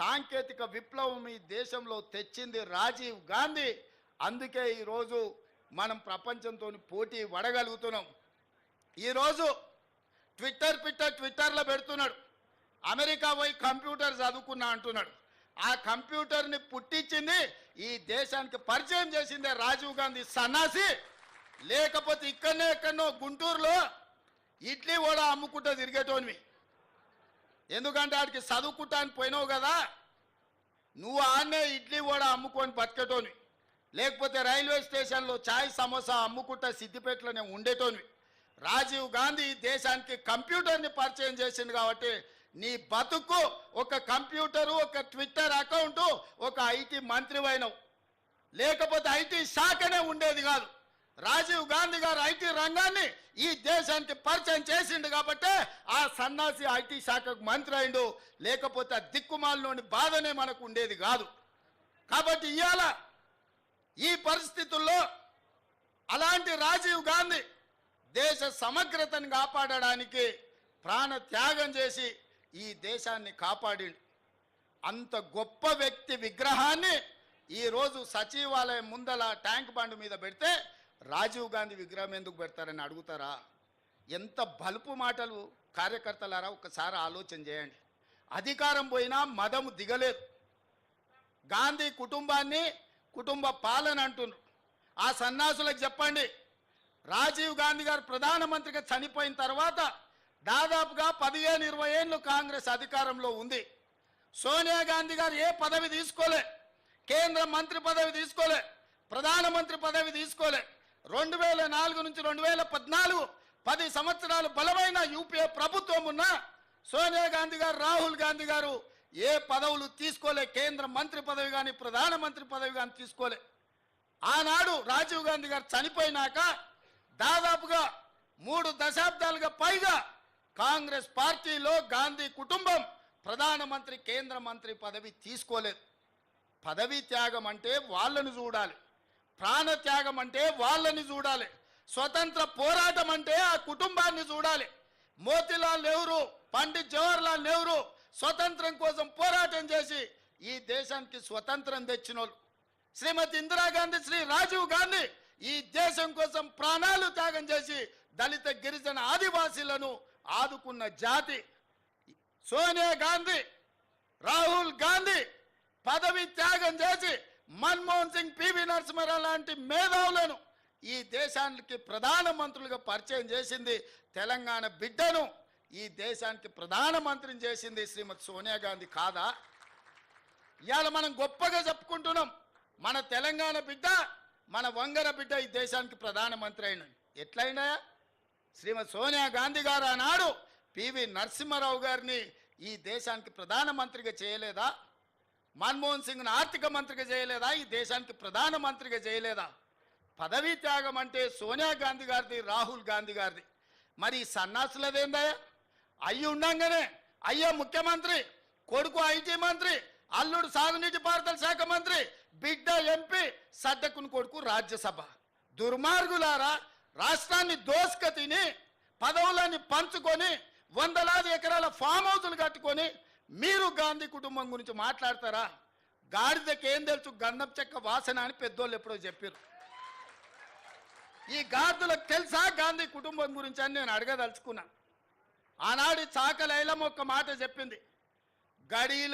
సాంకేతిక విప్లవం ఈ దేశంలో తెచ్చింది రాజీవ్ గాంధీ. అందుకే ఈరోజు మనం ప్రపంచంతో పోటీ పడగలుగుతున్నాం. ఈరోజు ట్విట్టర్ పిట్టర్ ట్విట్టర్లో పెడుతున్నాడు. అమెరికా పోయి కంప్యూటర్ చదువుకున్నా అంటున్నాడు. ఆ కంప్యూటర్ని పుట్టించింది ఈ దేశానికి పరిచయం చేసిందే రాజీవ్ గాంధీ సన్నాసి. లేకపోతే ఇక్కడనే ఎక్కడో గుంటూరులో ఇడ్లీ కూడా అమ్ముకుంటూ తిరిగేటోనివి. ఎందుకంటే ఆడికి చదువుకుంటాను పోయినావు కదా. నువ్వు ఆడనే ఇడ్లీ కూడా అమ్ముకొని బతికేటోని లేకపోతే రైల్వే స్టేషన్లో చాయ్ సమోసా అమ్ముకుంటా సిద్దిపేటలోనే ఉండేటోని రాజీవ్ గాంధీ దేశానికి కంప్యూటర్ని పరిచయం చేసింది కాబట్టి నీ బతుకు ఒక కంప్యూటరు ఒక ట్విట్టర్ అకౌంటు ఒక ఐటీ మంత్రి అయినవు లేకపోతే ఐటీ శాఖనే ఉండేది కాదు. రాజీవ్ గాంధీ గారు ఐటీ రంగాన్ని ఈ దేశానికి పరిచయం చేసిండు కాబట్టి ఆ సన్నాసి ఐటీ శాఖకు మంత్రి అయిండు. లేకపోతే ఆ దిక్కుమాలలోని బాధనే మనకు ఉండేది కాదు. కాబట్టి ఇవాళ ఈ పరిస్థితుల్లో అలాంటి రాజీవ్ గాంధీ దేశ సమగ్రతను కాపాడడానికి ప్రాణ త్యాగం చేసి ఈ దేశాన్ని కాపాడిండు. అంత గొప్ప వ్యక్తి విగ్రహాన్ని ఈరోజు సచివాలయం ముందల ట్యాంక్ బండ్ మీద పెడితే రాజీవ్ గాంధీ విగ్రహం ఎందుకు పెడతారని అడుగుతారా? ఎంత బలుపు మాటలు కార్యకర్తలారా ఒకసారి ఆలోచన చేయండి. అధికారం పోయినా మదము దిగలేదు. గాంధీ కుటుంబాన్ని కుటుంబ పాలన అంటున్నారు. ఆ సన్నాసులకు చెప్పండి. రాజీవ్ గాంధీ గారు ప్రధానమంత్రిగా చనిపోయిన తర్వాత దాదాపుగా పదిహేను ఇరవై ఏళ్ళు కాంగ్రెస్ అధికారంలో ఉంది. సోనియా గాంధీ గారు ఏ పదవి తీసుకోలే. కేంద్ర మంత్రి పదవి తీసుకోలే. ప్రధానమంత్రి పదవి తీసుకోలే. రెండు వేల నాలుగు నుంచి రెండు వేల పద్నాలుగు పది సంవత్సరాలు బలమైన యూపీఏ ప్రభుత్వం ఉన్న సోనియా గాంధీ గారు రాహుల్ గాంధీ గారు ఏ పదవులు తీసుకోలే కేంద్ర మంత్రి పదవి కానీ ప్రధానమంత్రి పదవి కానీ తీసుకోలే. ఆనాడు రాజీవ్ గాంధీ గారు చనిపోయినాక దాదాపుగా మూడు దశాబ్దాలుగా పైగా కాంగ్రెస్ పార్టీలో గాంధీ కుటుంబం ప్రధానమంత్రి కేంద్ర మంత్రి పదవి తీసుకోలేదు. పదవీ త్యాగం అంటే వాళ్ళను చూడాలి. ప్రాణ త్యాగం అంటే వాళ్ళని చూడాలి. స్వతంత్ర పోరాటం అంటే ఆ కుటుంబాన్ని చూడాలి. మోతిలాల్ నెహ్రూ పండిత్ జవహర్లాల్ నెహ్రూ స్వతంత్రం కోసం పోరాటం చేసి ఈ దేశానికి స్వతంత్రం తెచ్చినోళ్ళు. శ్రీమతి ఇందిరాగాంధీ శ్రీ రాజీవ్ గాంధీ ఈ దేశం కోసం ప్రాణాలు త్యాగం చేసి దళిత గిరిజన ఆదివాసీలను ఆదుకున్న జాతి. సోనియా గాంధీ రాహుల్ గాంధీ పదవి త్యాగం చేసి మన్మోహన్ సింగ్ పివి నరసింహారావు లాంటి మేధావులను ఈ దేశానికి ప్రధానమంత్రులుగా పరిచయం చేసింది తెలంగాణ బిడ్డను. ఈ దేశానికి ప్రధానమంత్రిని చేసింది శ్రీమతి సోనియా గాంధీ కాదా? ఇవాళ మనం గొప్పగా చెప్పుకుంటున్నాం మన తెలంగాణ బిడ్డ మన వంగర బిడ్డ ఈ దేశానికి ప్రధానమంత్రి అయిన ఎట్లయినా శ్రీమతి సోనియా గాంధీ గారు ఆనాడు పివి నరసింహారావు గారిని ఈ దేశానికి ప్రధానమంత్రిగా చేయలేదా? మన్మోహన్ సింగ్ను ఆర్థిక మంత్రిగా చేయలేదా? ఈ దేశానికి ప్రధానమంత్రిగా చేయలేదా? పదవీ త్యాగం అంటే సోనియా గాంధీ గారిది రాహుల్ గాంధీ గారిది. మరి ఈ సన్నాసులదేందయ్యా అయ్యి ఉండంగానే అయ్యో ముఖ్యమంత్రి కొడుకు ఐటీ మంత్రి అల్లుడు సాగునీటి పారుదల శాఖ మంత్రి బిడ్డ ఎంపీ సడ్డకుని కొడుకు రాజ్యసభ. దుర్మార్గులారా రాష్ట్రాన్ని దోసుక తిని పదవులని పంచుకొని వందలాది ఎకరాల ఫామ్ హౌసులు కట్టుకొని మీరు గాంధీ కుటుంబం గురించి మాట్లాడతారా? గాడిదకి ఏం తెలుసు? గంధం చెక్క వాసన అని పెద్దోళ్ళు ఎప్పుడో చెప్పారు ఈ గాడిదలకు తెలుసా గాంధీ కుటుంబం గురించి అని నేను అడగదలుచుకున్నా. ఆనాడు చాకలైలం ఒక మాట చెప్పింది. గడిలో